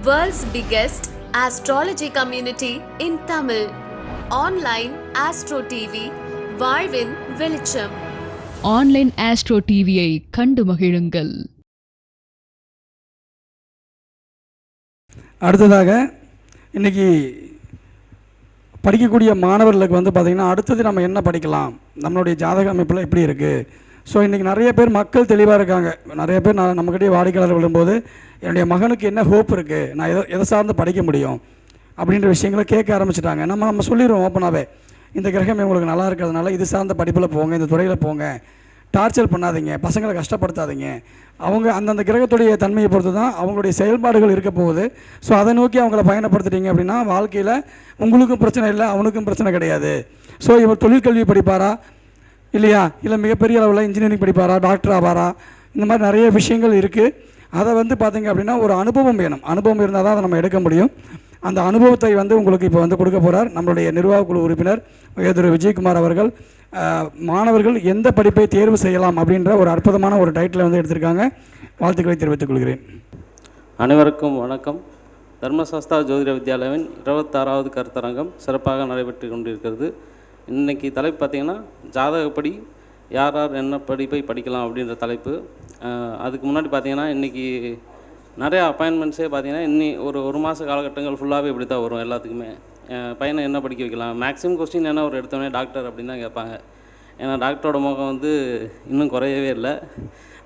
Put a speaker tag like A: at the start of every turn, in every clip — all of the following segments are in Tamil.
A: World's biggest astrology community in Tamil. Online Astro TV, வாழ்வின் வெளிச்சம்
B: ஆன்லைன் ஆஸ்ட்ரோ டிவியை கண்டு மகிழுங்கள்.
C: அடுத்ததாக இன்றைக்கி படிக்கக்கூடிய மாணவர்களுக்கு வந்து பார்த்திங்கன்னா அடுத்தது நம்ம என்ன படிக்கலாம்? நம்மளுடைய ஜாதக அமைப்பில் எப்படி இருக்குது ஸோ இன்றைக்கி நிறைய பேர் மக்கள் தெளிவாக இருக்காங்க. நிறைய பேர் நான் நம்மக்கிட்டே வாடிக்கையாளர் விடும்போது என்னுடைய மகனுக்கு என்ன ஹோப் இருக்குது நான் எதை எதை சார்ந்து படிக்க முடியும்? அப்படின்ற விஷயங்களை கேட்க ஆரம்பிச்சிட்டாங்க. நம்ம நம்ம சொல்லிடுவோம் ஓப்பனாகவே இந்த கிரகம் உங்களுக்கு நல்லா இருக்கிறதுனால இது சார்ந்த படிப்பில் போங்க இந்த துறையில் போங்க. டார்ச்சர் பண்ணாதீங்க. பசங்களை கஷ்டப்படுத்தாதீங்க. அவங்க அந்தந்த கிரகத்துடைய தன்மையை பொறுத்து தான் அவங்களுடைய செயல்பாடுகள் இருக்க போகுது. ஸோ அதை நோக்கி அவங்கள பயணப்படுத்துட்டீங்க அப்படின்னா வாழ்க்கையில் உங்களுக்கும் பிரச்சனை இல்லை அவனுக்கும் பிரச்சனை கிடையாது. ஸோ இவர் தொழிற்கல்வி படிப்பாரா? இல்லையா? இல்லை மிகப்பெரிய அளவில் இன்ஜினியரிங் படிப்பாரா டாக்டர் ஆவாரா? இந்த மாதிரி நிறைய விஷயங்கள் இருக்குது அதை வந்து பார்த்தீங்க அப்படின்னா ஒரு அனுபவம் வேணும். அனுபவம் இருந்தால் தான் அதை நம்ம எடுக்க முடியும். அந்த அனுபவத்தை வந்து உங்களுக்கு இப்போ வந்து கொடுக்க போகிறார் நம்மளுடைய நிர்வாக குழு உறுப்பினர் திரு விஜயகுமார் அவர்கள். மாணவர்கள் எந்த படிப்பை தேர்வு செய்யலாம் அப்படின்ற ஒரு அற்புதமான ஒரு டைட்டில் வந்து எடுத்திருக்காங்க. வாழ்த்துக்களை தெரிவித்துக் கொள்கிறேன்.
D: அனைவருக்கும் வணக்கம். தர்மசாஸ்தா ஜோதிட வித்யாலயாவின் இருபத்தாறாவது கருத்தரங்கம் சிறப்பாக நடைபெற்று கொண்டிருக்கிறது. இன்றைக்கி தலைப்பு பார்த்திங்கன்னா ஜாதகப்படி யார் யார் என்ன படிப்பை படிக்கலாம் அப்படின்ற தலைப்பு. அதுக்கு முன்னாடி பார்த்திங்கன்னா இன்றைக்கி நிறையா அப்பாயின்மெண்ட்ஸே பார்த்திங்கன்னா இன்னி ஒரு ஒரு மாத காலகட்டங்கள் ஃபுல்லாகவே இப்படி தான் வரும் எல்லாத்துக்குமே. பையனை என்ன படிக்க வைக்கலாம்? மேக்ஸிமம் கொஸ்டின் என்ன ஒரு எடுத்தோடனே டாக்டர் அப்படின்னு தான் கேட்பாங்க. ஏன்னா டாக்டரோட முகம் வந்து இன்னும் குறையவே இல்லை.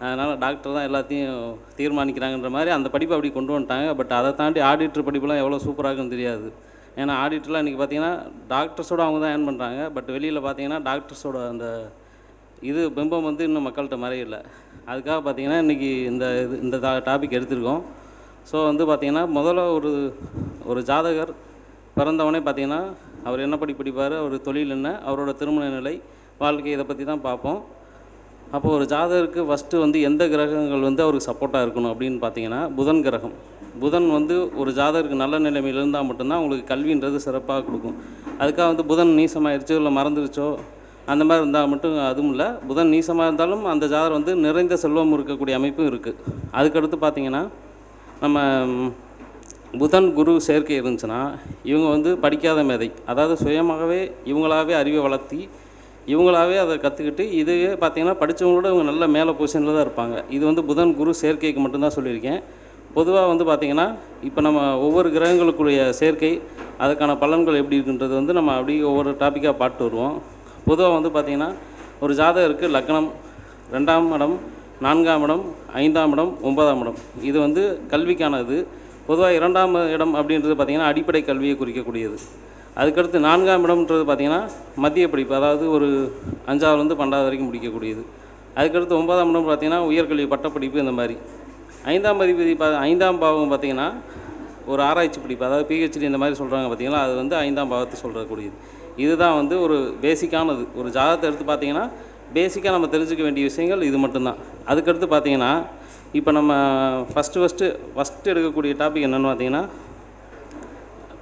D: அதனால் டாக்டர் தான் எல்லாத்தையும் தீர்மானிக்கிறாங்கன்ற மாதிரி அந்த படிப்பை அப்படி கொண்டு வந்துட்டாங்க. பட் அதை தாண்டி ஆடிட்டர் படிப்புலாம் எவ்வளோ சூப்பராக இருக்குன்னு தெரியாது. ஏன்னா ஆடிட்டர்லாம் இன்றைக்கி பார்த்தீங்கன்னா டாக்டர்ஸோட அவங்க தான் ஏர்ன் பண்ணுறாங்க பட் வெளியில் பார்த்தீங்கன்னா டாக்டர்ஸோட அந்த இது பிம்பம் வந்து இன்னும் மக்கள்கிட்ட மறையல அதுக்காக பார்த்தீங்கன்னா இன்றைக்கி இந்த இது இந்த டாபிக் எடுத்திருக்கோம். ஸோ வந்து பார்த்திங்கன்னா முதல்ல ஒரு ஒரு ஜாதகர் பிறந்தவனே பார்த்தீங்கன்னா அவர் என்ன படி படிப்பார் அவர் தொழில் என்ன அவரோட திருமண நிலை வாழ்க்கை இதை பற்றி தான் பார்ப்போம். அப்போது ஒரு ஜாதகருக்கு ஃபஸ்ட்டு வந்து எந்த கிரகங்கள் வந்து அவருக்கு சப்போர்ட்டாக இருக்கணும் அப்படின்னு பார்த்தீங்கன்னா புதன் கிரகம். புதன் வந்து ஒரு ஜாதகருக்கு நல்ல நிலைமையில் இருந்தால் மட்டும்தான் உங்களுக்கு கல்வின்றது சிறப்பாக கொடுக்கும். அதுக்காக வந்து புதன் நீசமாயிருச்சோ இல்லை மறந்துருச்சோ அந்த மாதிரி இருந்தால் மட்டும் அதுவும் இல்லை. புதன் நீசமாக இருந்தாலும் அந்த ஜாதகம் வந்து நிறைந்த செல்வம் இருக்கக்கூடிய அமைப்பும் இருக்குது அதுக்கடுத்து பார்த்தீங்கன்னா நம்ம புதன் குரு சேர்க்கை இருந்துச்சுன்னா இவங்க வந்து படிக்காத மேதை. அதாவது சுயமாகவே இவங்களாவே அறிவை வளர்த்தி இவங்களாவே அதை கற்றுக்கிட்டு இதுவே பார்த்திங்கன்னா படித்தவங்களோட இவங்க நல்ல மேலே பொசிஷனில் தான் இருப்பாங்க. இது வந்து புதன் குரு சேர்க்கைக்கு மட்டும்தான் சொல்லியிருக்கேன். பொதுவாக வந்து பார்த்திங்கன்னா இப்போ நம்ம ஒவ்வொரு கிரகங்களுக்குரிய சேர்க்கை அதுக்கான பலன்கள் எப்படி இருக்குன்றது வந்து நம்ம அப்படியே ஒவ்வொரு டாப்பிக்காக பார்த்து வருவோம். பொதுவாக வந்து பார்த்திங்கன்னா ஒரு ஜாதகருக்கு லக்னம் ரெண்டாம் இடம் நான்காம் இடம் ஐந்தாம் இடம் ஒன்பதாம் இடம். இது வந்து கல்விக்கானது. பொதுவாக இரண்டாம் இடம் அப்படின்றது பார்த்திங்கன்னா அடிப்படை கல்வியை குறிக்கக்கூடியது. அதுக்கடுத்து நான்காம் இடம்ன்றது பார்த்திங்கன்னா மத்திய படிப்பு அதாவது ஒரு அஞ்சாவதுலேருந்து பன்னெண்டாவது வரைக்கும் முடிக்கக்கூடியது. அதுக்கடுத்து ஒன்பதாம் இடம் பார்த்திங்கன்னா உயர்கல்வி பட்டப்படிப்பு இந்த மாதிரி. ஐந்தாம் அதிபதி பா ஐந்தாம் பாவம் பார்த்திங்கன்னா ஒரு ஆராய்ச்சி படிப்பு அதாவது பிஹெச்டி இந்த மாதிரி சொல்கிறாங்க பார்த்தீங்களா அது வந்து ஐந்தாம் பாவத்தை சொல்கிறக்கூடியது இதுதான் வந்து ஒரு பேசிக்கானது ஒரு ஜாதகத்தை எடுத்து பார்த்தீங்கன்னா பேசிக்காக நம்ம தெரிஞ்சுக்க வேண்டிய விஷயங்கள் இது மட்டும்தான். அதுக்கடுத்து பார்த்தீங்கன்னா இப்போ நம்ம ஃபஸ்ட்டு ஃபஸ்ட்டு ஃபஸ்ட்டு எடுக்கக்கூடிய டாபிக் என்னென்னு பார்த்தீங்கன்னா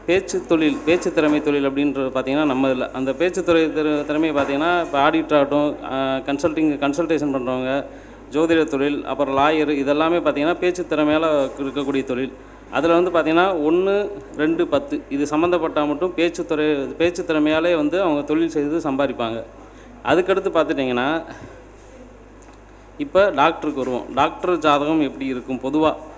D: பேச்சு தொழில் பேச்சு திறமை தொழில் அப்படின்றது பார்த்தீங்கன்னா நம்ம இதில் அந்த பேச்சு துறை திற திறமையை பார்த்தீங்கன்னா இப்போ ஆடிட்டர் ஆகட்டும் கன்சல்டிங் கன்சல்டேஷன் பண்ணுறவங்க ஜோதிட தொழில் அப்புறம் லாயர் இதெல்லாமே பார்த்திங்கன்னா பேச்சு திறமையால் இருக்கக்கூடிய தொழில். அதில் வந்து பார்த்திங்கன்னா ஒன்று ரெண்டு பத்து இது சம்மந்தப்பட்டால் மட்டும் பேச்சு துறை பேச்சு திறமையாலே வந்து அவங்க தொழில் செய்து சம்பாதிப்பாங்க. அதுக்கடுத்து பார்த்துட்டிங்கன்னா இப்போ டாக்டருக்கு வருவோம். டாக்டர் ஜாதகம் எப்படி இருக்கும்? பொதுவாக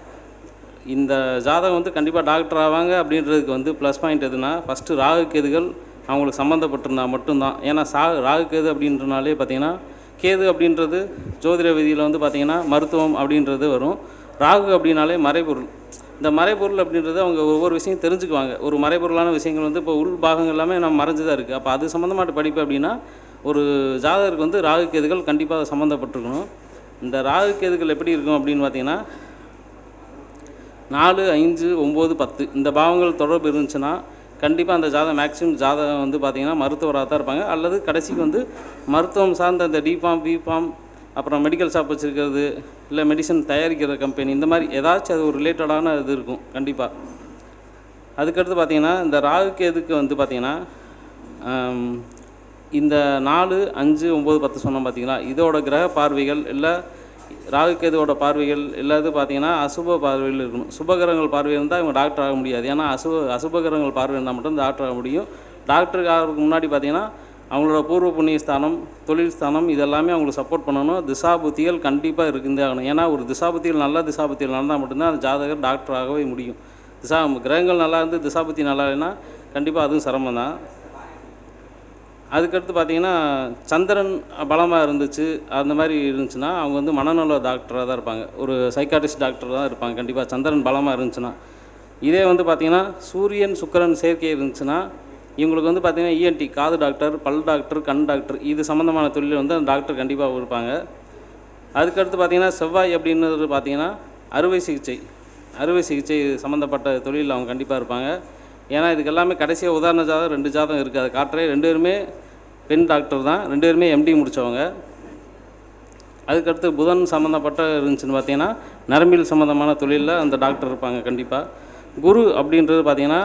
D: இந்த ஜாதகம் வந்து கண்டிப்பாக டாக்டர் ஆவாங்க அப்படின்றதுக்கு வந்து ப்ளஸ் பாயிண்ட் எதுனா ஃபஸ்ட்டு ராகு கேதுகள் அவங்களுக்கு சம்மந்தப்பட்டிருந்தா மட்டும்தான். ஏன்னா சா ராகு கேது அப்படின்றனாலே பார்த்தீங்கன்னா கேது அப்படின்றது ஜோதிட விதியில் வந்து பார்த்திங்கன்னா மருத்துவம் அப்படின்றது வரும். ராகு அப்படின்னாலே மறைபொருள். இந்த மறைபொருள் அப்படின்றது அவங்க ஒவ்வொரு விஷயம் தெரிஞ்சுக்குவாங்க. ஒரு மறைபொருளான விஷயங்கள் வந்து இப்போ உள் பாகங்கள் எல்லாமே நம்ம மறைஞ்சு தான் இருக்குது அப்போ அது சம்மந்தமாட்ட படிப்பு அப்படின்னா ஒரு ஜாதகருக்கு வந்து ராகு கேதுகள் கண்டிப்பாக சம்மந்தப்பட்டிருக்கணும் இந்த ராகு கேதுகள் எப்படி இருக்கும் அப்படின்னு பார்த்திங்கன்னா நாலு ஐந்து ஒம்பது பத்து இந்த பாவங்கள் தொடர்பு இருந்துச்சுன்னா கண்டிப்பாக அந்த ஜாதகம் மேக்ஸிமம் ஜாதகம் வந்து பார்த்திங்கன்னா மருத்துவராக தான் இருப்பாங்க. அல்லது கடைசிக்கு வந்து மருத்துவம் சார்ந்த அந்த டிஃபார்ம் பிஃபார்ம் அப்புறம் மெடிக்கல் ஷாப் வச்சுருக்கிறது இல்லை மெடிசன் தயாரிக்கிற கம்பெனி இந்த மாதிரி ஏதாச்சும் அது ஒரு ரிலேட்டடான இது இருக்கும் கண்டிப்பாக அதுக்கடுத்து பார்த்திங்கன்னா இந்த ராகு கேதுக்கு வந்து பார்த்திங்கன்னா இந்த நாலு அஞ்சு ஒம்பது பத்து சொன்னோம் பார்த்தீங்களா இதோட கிரக பார்வைகள் இல்லை ராகுகேதுவோட பார்வைகள் இல்லாது பார்த்தீங்கன்னா அசுப பார்வைகள் இருக்கணும். சுபகரங்கள் பார்வை இருந்தால் இவங்க டாக்டர் ஆக முடியாது. ஏன்னா அசுப அசுபகரங்கள் பார்வை இருந்தால் மட்டும் டாக்டர் ஆக முடியும். டாக்டருக்கு ஆகிறதுக்கு முன்னாடி பார்த்தீங்கன்னா அவங்களோட பூர்வ புண்ணிய ஸ்தானம் தொழில் ஸ்தானம் இதெல்லாமே அவங்களுக்கு சப்போர்ட் பண்ணணும். திசாபுத்திகள் கண்டிப்பாக இருக்குந்தே ஆகணும். ஏன்னா ஒரு திசாபுத்திகள் நல்ல திசாபுத்திகள் நடந்தால் மட்டும்தான் அந்த ஜாதகர் டாக்டர் ஆகவே முடியும். திசா கிரகங்கள் நல்லா இருந்து திசாபுத்தி நல்லா இல்லைன்னா கண்டிப்பாக அதுவும் சிரமம் தான் அதுக்கடுத்து பார்த்தீங்கன்னா சந்திரன் பலமாக இருந்துச்சு. அந்த மாதிரி இருந்துச்சுன்னா அவங்க வந்து மனநல டாக்டராக தான் இருப்பாங்க. ஒரு சைக்காட்டிஸ்ட் டாக்டர் தான் இருப்பாங்க. கண்டிப்பாக சந்திரன் பலமாக இருந்துச்சுன்னா. இதே வந்து பார்த்தீங்கன்னா சூரியன் சுக்கரன் சேர்க்கை இருந்துச்சுன்னா இவங்களுக்கு வந்து பார்த்தீங்கன்னா இஎன்டி காது டாக்டர் பல் டாக்டர் கண் டாக்டர் இது சம்மந்தமான தொழில் வந்து அந்த டாக்டர் கண்டிப்பாக இருப்பாங்க அதுக்கடுத்து பார்த்தீங்கன்னா செவ்வாய் அப்படின்றது பார்த்தீங்கன்னா அறுவை சிகிச்சை. அறுவை சிகிச்சை சம்மந்தப்பட்ட தொழிலில் அவங்க கண்டிப்பாக இருப்பாங்க. ஏன்னா இதுக்கு எல்லாமே கடைசியாக உதாரண ஜாதகம் ரெண்டு ஜாதகம் இருக்குது அதை காட்டுறேன். ரெண்டு பேருமே பெண் டாக்டர் தான். ரெண்டு பேருமே எம்டி முடித்தவங்க அதுக்கடுத்து புதன் சம்மந்தப்பட்ட இருந்துச்சுன்னு பார்த்தீங்கன்னா நரம்பியல் சம்மந்தமான தொழிலில் அந்த டாக்டர் இருப்பாங்க கண்டிப்பாக குரு அப்படின்றது பார்த்தீங்கன்னா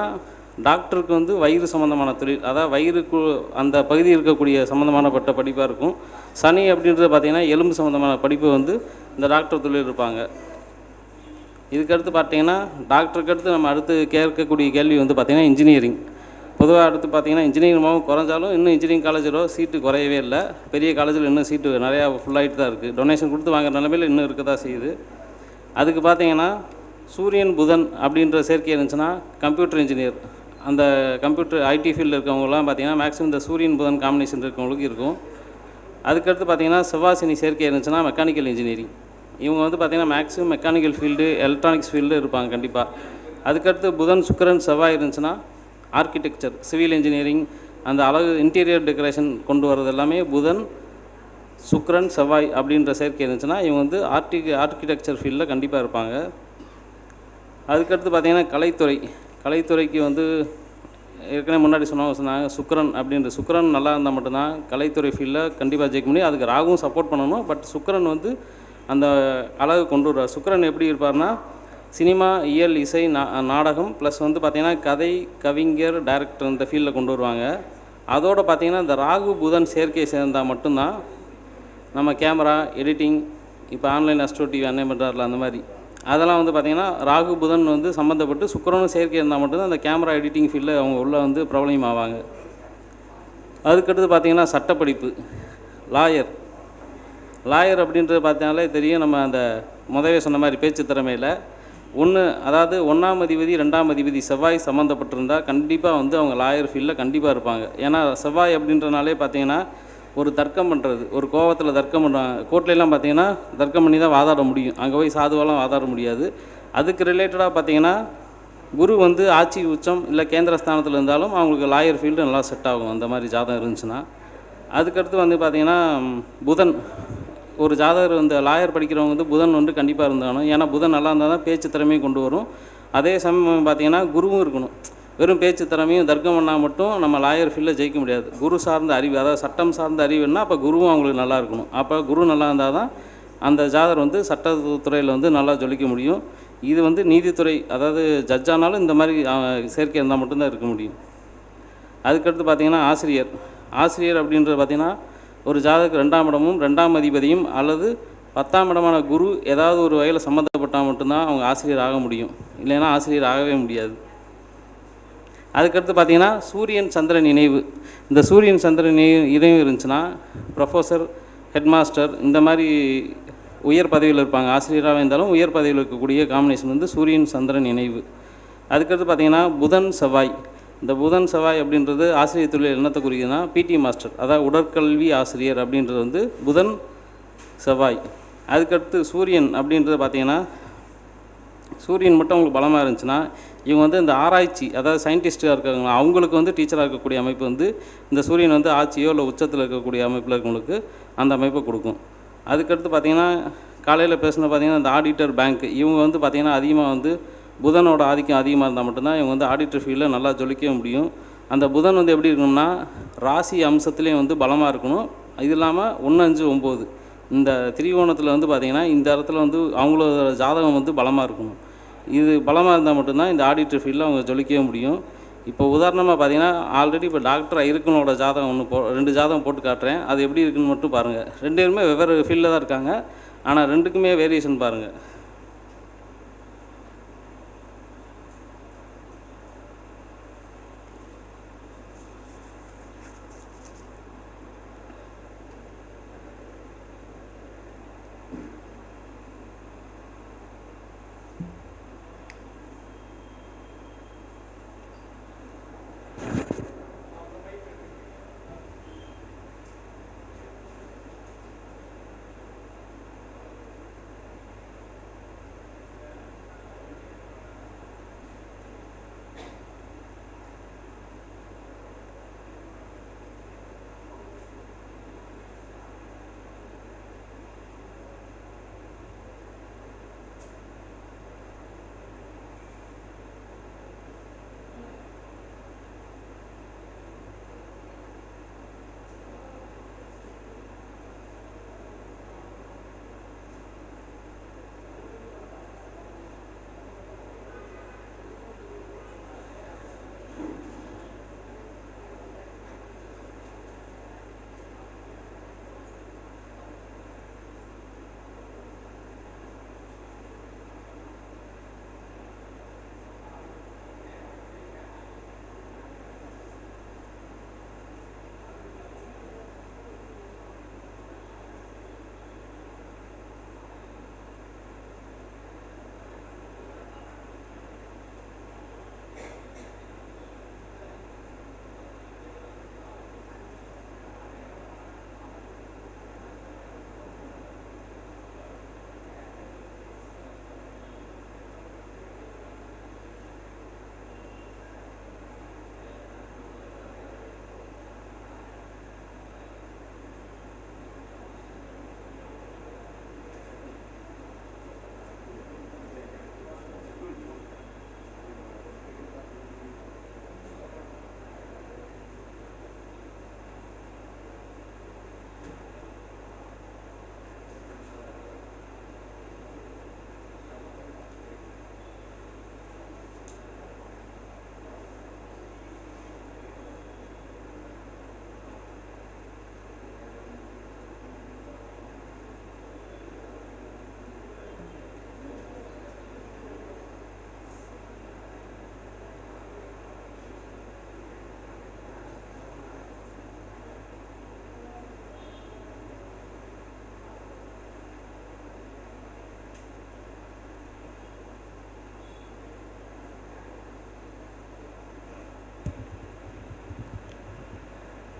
D: டாக்டருக்கு வந்து வயிறு சம்மந்தமான தொழில். அதாவது வயிறுக்கு அந்த பகுதி இருக்கக்கூடிய சம்மந்தமானப்பட்ட படிப்பாக இருக்கும். சனி அப்படின்றது பார்த்தீங்கன்னா எலும்பு சம்மந்தமான படிப்பு வந்து இந்த டாக்டர் தொழில் இருப்பாங்க. இதுக்கடுத்து பார்த்தீங்கன்னா டாக்டருக்கு அடுத்து நம்ம அடுத்து கேட்கக்கூடிய கேள்வி வந்து பார்த்தீங்கன்னா இன்ஜினியரிங் பொதுவாக அடுத்து பார்த்தீங்கன்னா இன்ஜினியரிங் மாவும் குறைஞ்சாலும் இன்னும் இன்ஜினியரிங் காலேஜில் சீட்டு குறையவே இல்லை. பெரிய காலேஜில் இன்னும் சீட்டு நிறையா ஃபுல்லாகிட்டு தான் இருக்குது டொனேஷன் கொடுத்து வாங்குற நிலமையில் இன்னும் இருக்க தான் செய்யுது. அதுக்கு பார்த்தீங்கன்னா சூரியன் புதன் அப்படின்ற சேர்க்கை இருந்துச்சுன்னா கம்ப்யூட்டர் இன்ஜினியர் அந்த கம்ப்யூட்டர் ஐடி ஃபீல்டில் இருக்கவங்கலாம் பார்த்தீங்கன்னா மேக்ஸிமம் இந்த சூரியன் புதன் காம்பினேஷன் இருக்கவங்களுக்கு இருக்கும். அதுக்கடுத்து பார்த்தீங்கன்னா செவ்வாசினி சேர்க்கை இருந்துச்சுன்னா மெக்கானிக்கல் இன்ஜினியரிங் இவங்க வந்து பார்த்திங்கன்னா maximum mechanical field electronics field இருப்பாங்க கண்டிப்பாக அதுக்கடுத்து புதன் சுக்கரன் செவ்வாய் இருந்துச்சுன்னா ஆர்கிடெக்சர் சிவில் இன்ஜினியரிங் அந்த அழகு இன்டீரியர் டெக்கரேஷன் கொண்டு வர்றது எல்லாமே புதன் சுக்கரன் செவ்வாய் அப்படின்ற சேர்க்கை இருந்துச்சுன்னா இவங்க வந்து ஆர்டி ஆர்கிடெக்சர் ஃபீல்டில் கண்டிப்பாக இருப்பாங்க. அதுக்கடுத்து பார்த்திங்கன்னா கலைத்துறை கலைத்துறைக்கு வந்து ஏற்கனவே முன்னாடி சொன்னவங்க சொன்னாங்க சுக்கரன் அப்படின்ற சுக்கரன் நல்லா இருந்தால் மட்டும்தான் கலைத்துறை ஃபீல்டில் கண்டிப்பாக ஜெயிக்க முடியும். அதுக்கு ராகவும் சப்போர்ட் பண்ணணும் பட் சுக்கரன் வந்து அந்த அழகு கொண்டு வருவார். சுக்கரன் எப்படி இருப்பார்னா சினிமா இயல் இசை நா நாடகம் ப்ளஸ் வந்து பார்த்திங்கன்னா கதை கவிஞர் டைரக்டர் இந்த ஃபீல்டில் கொண்டு வருவாங்க. அதோடு பார்த்திங்கன்னா இந்த ராகு புதன் சேர்க்கை சேர்ந்தால் மட்டும்தான் நம்ம கேமரா எடிட்டிங் இப்போ ஆன்லைன் அஸ்ட்ரோ டிவி அன்னை பண்ணுறாருல அந்த மாதிரி. அதெல்லாம் வந்து பார்த்திங்கன்னா ராகு புதன் வந்து சம்மந்தப்பட்டு சுக்கரனும் சேர்க்கை இருந்தால் மட்டும்தான் அந்த கேமரா எடிட்டிங் ஃபீல்டில் அவங்க உள்ளே வந்து பிரபலம் ஆவாங்க அதுக்கடுத்து பார்த்திங்கன்னா சட்டப்படிப்பு லாயர் லாயர் அப்படின்றது பார்த்தாலே தெரியும். நம்ம அந்த முதவே சொன்ன மாதிரி பேச்சு திறமையில். ஒன்று அதாவது ஒன்றாம் அதிபதி ரெண்டாம் அதிபதி செவ்வாய் சம்மந்தப்பட்டிருந்தால் கண்டிப்பாக வந்து அவங்க லாயர் ஃபீல்டில் கண்டிப்பாக இருப்பாங்க. ஏன்னா செவ்வாய் அப்படின்றனாலே பார்த்தீங்கன்னா ஒரு தர்க்கம் பண்ணுறது ஒரு கோவத்தில் தர்க்கம் பண்ணுறாங்க கோர்ட்லலாம் பார்த்தீங்கன்னா தர்க்கம் பண்ணி தான் வாதாட முடியும். அங்கே போய் சாதுவாலாம் வாதாட முடியாது. அதுக்கு ரிலேட்டடாக பார்த்தீங்கன்னா குரு வந்து ஆட்சி உச்சம் இல்லை கேந்திர ஸ்தானத்தில் இருந்தாலும் அவங்களுக்கு லாயர் ஃபீல்டு நல்லா செட் ஆகும். அந்த மாதிரி ஜாதகம் இருந்துச்சுன்னா. அதுக்கடுத்து வந்து பார்த்திங்கன்னா புதன். ஒரு ஜாதகர் வந்து லாயர் படிக்கிறவங்க வந்து புதன் வந்து கண்டிப்பாக இருந்தாலும் ஏன்னா புதன் நல்லா இருந்தால் தான் பேச்சு திறமையும் கொண்டு வரும். அதே சமயம் பார்த்தீங்கன்னா குருவும் இருக்கணும். வெறும் பேச்சு திறமையும் தர்க்கம் பண்ணால் மட்டும் நம்ம லாயர் ஃபீல்டில் ஜெயிக்க முடியாது. குரு சார்ந்த அறிவு அதாவது சட்டம் சார்ந்த அறிவுன்னா அப்போ குருவும் அவங்களுக்கு நல்லா இருக்கணும். அப்போ குரு நல்லா இருந்தால் தான் அந்த ஜாதகர் வந்து சட்டத்துறையில் வந்து நல்லா ஜொலிக்க முடியும். இது வந்து நீதித்துறை அதாவது ஜட்ஜானாலும் இந்த மாதிரி சேர்க்கை இருந்தால் மட்டும்தான் இருக்க முடியும். அதுக்கடுத்து பார்த்தீங்கன்னா ஆசிரியர். ஆசிரியர் அப்படின்றது பார்த்தீங்கன்னா ஒரு ஜாதகம் ரெண்டாம் இடமும் ரெண்டாம் அதிபதியும் அல்லது பத்தாம் இடமான குரு ஏதாவது ஒரு வகையில் சம்மந்தப்பட்டால் மட்டும்தான் அவங்க ஆசிரியர் ஆக முடியும். இல்லைன்னா ஆசிரியர் ஆகவே முடியாது. அதுக்கடுத்து பார்த்தீங்கன்னா சூரியன் சந்திரன் இணைவு. இந்த சூரியன் சந்திரன் இணைவு இணைவு இருந்துச்சுன்னா ப்ரொஃபஸர் ஹெட்மாஸ்டர் இந்த மாதிரி உயர் பதவியில் இருப்பாங்க. ஆசிரியராக இருந்தாலும் உயர் பதவியில் இருக்கக்கூடிய காம்பினேஷன் வந்து சூரியன் சந்திரன் இணைவு. அதுக்கடுத்து பார்த்தீங்கன்னா புதன் செவ்வாய். இந்த புதன் செவ்வாய் அப்படின்றது ஆசிரியர் தொழில் என்னத்தை குறிக்குதுன்னா பிடி மாஸ்டர் அதாவது உடற்கல்வி ஆசிரியர் அப்படின்றது வந்து புதன் செவ்வாய். அதுக்கடுத்து சூரியன் அப்படின்றது பார்த்தீங்கன்னா சூரியன் மட்டும் அவங்களுக்கு பலமாக இருந்துச்சுன்னா இவங்க வந்து இந்த ஆராய்ச்சி அதாவது சயின்டிஸ்ட்டாக இருக்காங்க அவங்களுக்கு வந்து டீச்சராக இருக்கக்கூடிய அமைப்பு வந்து இந்த சூரியன் வந்து ஆட்சியோ இல்லை உச்சத்தில் இருக்கக்கூடிய அமைப்பில் இருக்கவங்களுக்கு அந்த அமைப்பை கொடுக்கும். அதுக்கடுத்து பார்த்தீங்கன்னா காலையில் பேசுனது பார்த்தீங்கன்னா இந்த ஆடிட்டர் பேங்க் இவங்க வந்து பார்த்தீங்கன்னா அதிகமாக வந்து புதனோட ஆதிக்கம் அதிகமாக இருந்தால் மட்டும்தான் இவங்க வந்து ஆடிட்டர் ஃபீல்டில் நல்லா ஜொலிக்க முடியும். அந்த புதன் வந்து எப்படி இருக்கணும்னா ராசி அம்சத்துலேயும் வந்து பலமாக இருக்கணும். இது இல்லாமல் ஒன்று அஞ்சு ஒம்பது இந்த திரிகோணத்தில் வந்து பார்த்திங்கன்னா இந்த இடத்துல வந்து அவங்களோட ஜாதகம் வந்து பலமாக இருக்கணும். இது பலமாக இருந்தால் மட்டும்தான் இந்த ஆடிட்டர் ஃபீல்டில் அவங்க ஜொலிக்கவே முடியும். இப்போ உதாரணமாக பார்த்தீங்கன்னா ஆல்ரெடி இப்போ டாக்டர் இருக்கனோட ஜாதகம் ஒன்று போ ரெண்டு ஜாதகம் போட்டு காட்டுறேன். அது எப்படி இருக்குன்னு மட்டும் பாருங்கள் ரெண்டு பேருமே வெவ்வேறு ஃபீல்டில் தான் இருக்காங்க. ஆனால் ரெண்டுக்குமே வேரியேஷன் பாருங்கள்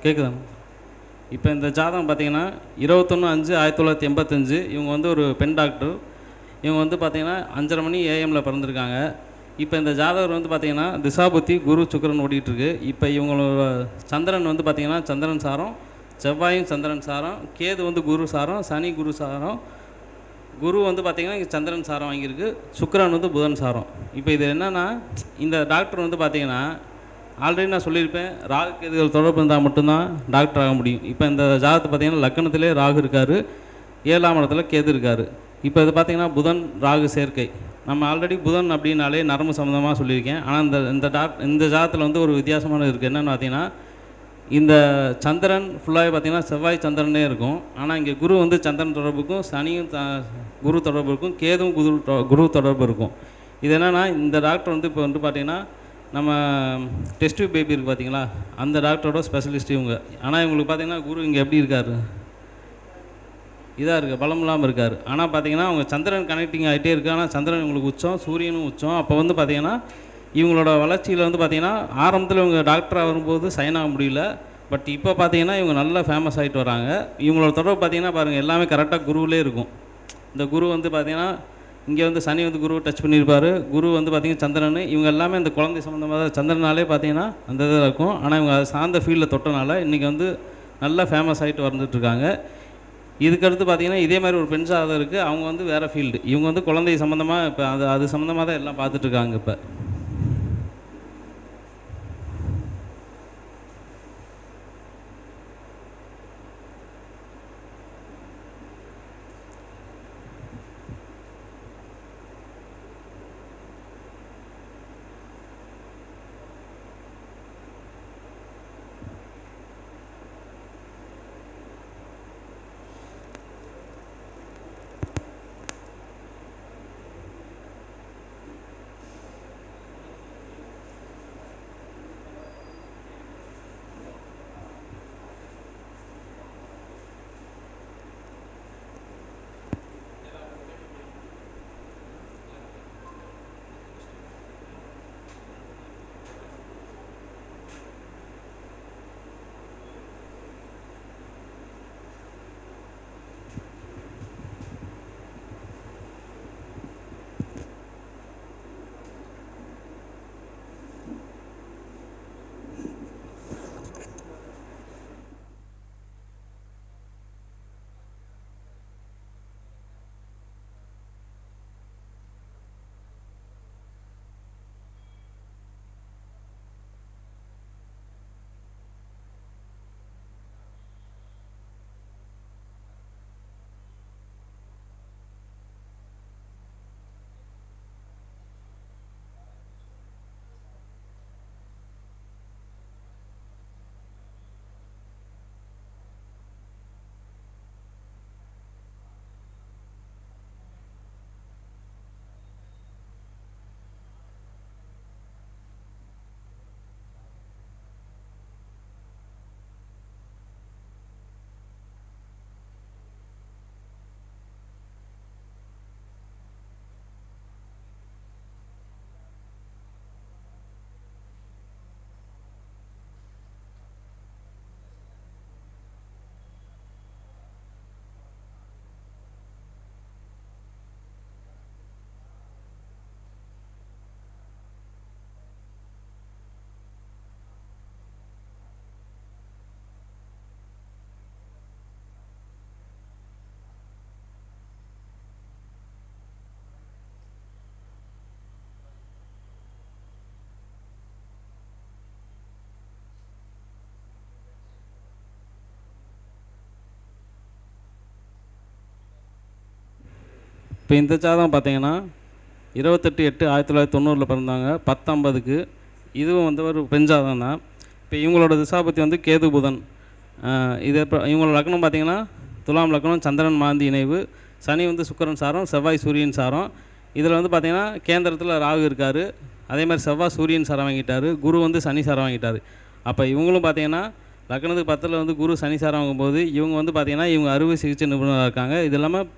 D: கேட்குதா இப்போ இந்த ஜாதகம் பார்த்தீங்கன்னா இருபத்தொன்று அஞ்சு ஆயிரத்தி தொள்ளாயிரத்தி எண்பத்தஞ்சு. இவங்க வந்து ஒரு பெண் டாக்டர் இவங்க வந்து பார்த்தீங்கன்னா அஞ்சரை மணி ஏஎம்மில் பிறந்திருக்காங்க. இப்போ இந்த ஜாதகர் வந்து பார்த்தீங்கன்னா திசாபுத்தி குரு சுக்கரன் ஓடிட்டு இருக்கு இப்போ இவங்களோட சந்திரன் வந்து பார்த்தீங்கன்னா சந்திரன் சாரம் செவ்வாயும் சந்திரன் சாரம் கேது வந்து குரு சாரம் சனி குரு சாரம். குரு வந்து பார்த்திங்கன்னா இங்கே சந்திரன் சாரம் வாங்கியிருக்கு. சுக்கரன் வந்து புதன் சாரம். இப்போ இது என்னென்னா இந்த டாக்டர் வந்து பார்த்திங்கன்னா ஆல்ரெடி நான் சொல்லியிருப்பேன் ராகு கேதுகள் தொடர்பு இருந்தால் மட்டும்தான் டாக்டர் ஆக முடியும். இப்போ இந்த ஜாதகத்தை பார்த்தீங்கன்னா லக்கணத்திலே ராகு இருக்கார் ஏழாம் இடத்துல கேது இருக்கார். இப்போ இது பார்த்தீங்கன்னா புதன் ராகு சேர்க்கை. நம்ம ஆல்ரெடி புதன் அப்படின்னாலே நரம்பு சம்மந்தமாக சொல்லியிருக்கேன். ஆனால் இந்த இந்த டாக் இந்த ஜாதத்தில் வந்து ஒரு வித்தியாசமான இருக்குது என்னென்னு பார்த்தீங்கன்னா இந்த சந்திரன் ஃபுல்லாகவே பார்த்தீங்கன்னா செவ்வாய் சந்திரனே இருக்கும். ஆனால் இங்கே குரு வந்து சந்திரன் தொடர்புக்கும் சனியும் த குரு தொடர்புக்கும் கேதும் குரு தொ- குரு தொடர்பு இருக்கும். இது என்னென்னா இந்த டாக்டர் வந்து இப்போ வந்து பார்த்தீங்கன்னா நம்ம டெஸ்ட் பேபி இருக்குது பார்த்தீங்களா அந்த டாக்டரோட ஸ்பெஷலிஸ்ட் இவங்க. ஆனால் இவங்களுக்கு பார்த்தீங்கன்னா குரு இங்கே எப்படி இருக்கார்? இதாக இருக்குது பலம் இல்லாமல் இருக்கார். ஆனால் பார்த்தீங்கன்னா அவங்க சந்திரன் கனெக்டிங் ஆகிட்டே இருக்குது ஆனால் சந்திரன் இவங்களுக்கு உச்சம் சூரியனும் உச்சம். அப்போ வந்து பார்த்தீங்கன்னா இவங்களோட வளர்ச்சியில் வந்து பார்த்தீங்கன்னா ஆரம்பத்தில் இவங்க டாக்டராக வரும்போது சைன் ஆக முடியல. பட் இப்போ பார்த்தீங்கன்னா இவங்க நல்லா ஃபேமஸ் ஆகிட்டு வராங்க. இவங்களோட தொடர்பு பார்த்தீங்கன்னா பாருங்கள் எல்லாமே கரெக்டாக குருவிலே இருக்கும். இந்த குரு வந்து பார்த்தீங்கன்னா இங்கே வந்து சனி வந்து குரு டச் பண்ணியிருப்பாரு. குரு வந்து பார்த்திங்கன்னா சந்திரன். இவங்க எல்லாமே இந்த குழந்தை சம்மந்தமாக சந்திரனாலே பார்த்தீங்கன்னா அந்த இதில் இருக்கும். ஆனால் இவங்க அதை சார்ந்த ஃபீல்டில் தொட்டனால இன்றைக்கி வந்து நல்லா ஃபேமஸ் ஆகிட்டு வந்துட்டுருக்காங்க இதுக்கடுத்து பார்த்திங்கன்னா இதே மாதிரி ஒரு பெண் சாதகம் இருக்குது அவங்க வந்து வேறு ஃபீல்டு இவங்க வந்து குழந்தை சம்மந்தமாக இப்போ அது அது சம்மந்தமாக தான் எல்லாம் பார்த்துட்ருக்காங்க இப்போ. இப்போ இந்த ஜாதகம் பார்த்தீங்கன்னா இருபத்தெட்டு எட்டு ஆயிரத்தி தொள்ளாயிரத்தி தொண்ணூறில் பிறந்தாங்க பத்தொம்பதுக்கு இதுவும் வந்து ஒரு பெண் ஜாதகம் தான் இப்போ இவங்களோட திசாபத்தி வந்து கேது புதன். இது இப்போ இவங்களோட லக்னம் பார்த்தீங்கன்னா துலாம் லக்னம் சந்திரன் மாந்தி இணைவு சனி வந்து சுக்கரன் சாரம் செவ்வாய் சூரியன் சாரம். இதில் வந்து பார்த்தீங்கன்னா கேந்திரத்தில் ராகு இருக்கார். அதே மாதிரி செவ்வாய் சூரியன் சாரம் வாங்கிட்டார் குரு வந்து சனி சாரம் வாங்கிட்டார். அப்போ இவங்களும் பார்த்தீங்கன்னா லக்னத்துக்கு பத்தில் வந்து குரு சனி சாரம் வாங்கும்போது இவங்க வந்து பார்த்தீங்கன்னா இவங்க அறுவை சிகிச்சை நிபுணராக இருக்காங்க. இது இல்லாமல்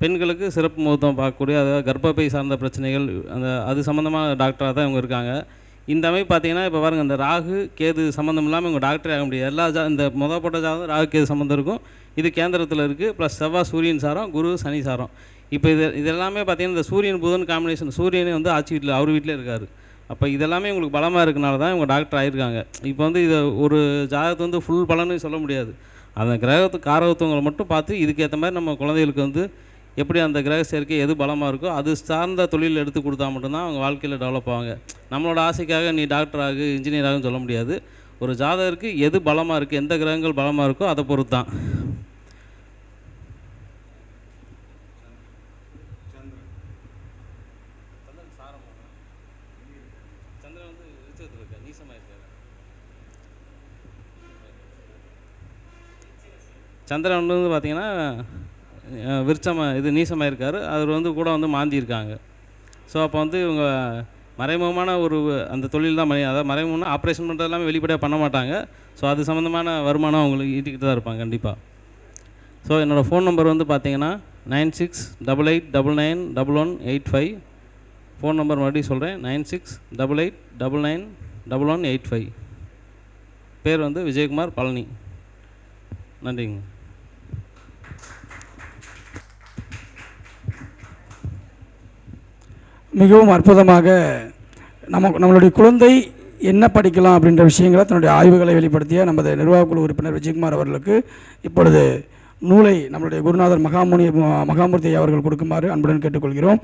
D: பெண்களுக்கு சிறப்பு மருத்துவம் பார்க்கக்கூடிய அதாவது கர்ப்பப்பை சார்ந்த பிரச்சனைகள் அந்த அது சம்மந்தமான டாக்டராக தான் இவங்க இருக்காங்க. இந்த அமைப்பு பார்த்தீங்கன்னா இப்போ பாருங்கள் இந்த ராகு கேது சம்மந்தம் இல்லாமல் இவங்க டாக்டரே ஆக முடியாது. எல்லா ஜா இந்த முத போட்ட ஜாதகம் ராகு கேது சம்மந்தம் இருக்கும். இது கேந்திரத்தில் இருக்குது ப்ளஸ் செவ்வாய் சூரியன் சாரம் குரு சனி சாரம். இப்போ இது இது எல்லாமே பார்த்தீங்கன்னா இந்த சூரியன் புதன் காம்பினேஷன் சூரியனே வந்து ஆட்சி வீட்டில் அவர் வீட்டில் இருக்கார். அப்போ இதெல்லாமே உங்களுக்கு பலமாக இருக்கனால தான் இவங்க டாக்டர் ஆகியிருக்காங்க இப்போ வந்து இதை ஒரு ஜாதகத்தை வந்து ஃபுல் பலன்னு சொல்ல முடியாது. அந்த கிரகத்து காரகத்துவங்களை மட்டும் பார்த்து இதுக்கேற்ற மாதிரி நம்ம குழந்தைகளுக்கு வந்து எப்படி அந்த கிரக சேர்க்கை எது பலமாக இருக்கோ அது சார்ந்த தொழில் எடுத்து கொடுத்தா மட்டும்தான் அவங்க வாழ்க்கையில் டெவலப் ஆவாங்க. நம்மளோட ஆசைக்காக நீ டாக்டர் ஆகு இன்ஜினியர் ஆகுன்னு சொல்ல முடியாது. ஒரு ஜாதகருக்கு எது பலமாக இருக்குது எந்த கிரகங்கள் பலமாக இருக்கோ அதை பொறுத்து தான் சந்திரன் வந்து பார்த்தீங்கன்னா விருச்சமாக இது நீசமாக இருக்கார் அவர் வந்து கூட வந்து மாந்தி இருக்காங்க ஸோ அப்போ வந்து இவங்க மறைமுகமான ஒரு அந்த தொழில் தான் பண்ணி அதாவது மறைமுகம்னா ஆப்ரேஷன் பண்ணுறது எல்லாமே வெளிப்படையாக பண்ண மாட்டாங்க. ஸோ அது சம்மந்தமான வருமானம் அவங்களுக்கு ஈட்டிக்கிட்டு தான் இருப்பாங்க கண்டிப்பாக ஸோ என்னோடய ஃபோன் நம்பர் வந்து பார்த்தீங்கன்னா nine six double eight double nine double one eight five phone number மறுபடியும் சொல்கிறேன் nine six double eight double nine double one eight five பேர் வந்து விஜயகுமார் பழனி. நன்றிங்க.
C: மிகவும் அற்புதமாக நம்ம நம்மளுடைய குழந்தை என்ன படிக்கலாம் அப்படின்ற விஷயங்களை தன்னுடைய ஆய்வுகளை வெளிப்படுத்திய நமது நிர்வாகக்குழு உறுப்பினர் விஜயகுமார் அவர்களுக்கு இப்பொழுது நூலை நம்மளுடைய குருநாதர் மகாமுனி மகாமூர்த்தி அவர்கள் கொடுக்குமாறு அன்புடன் கேட்டுக்கொள்கிறோம்.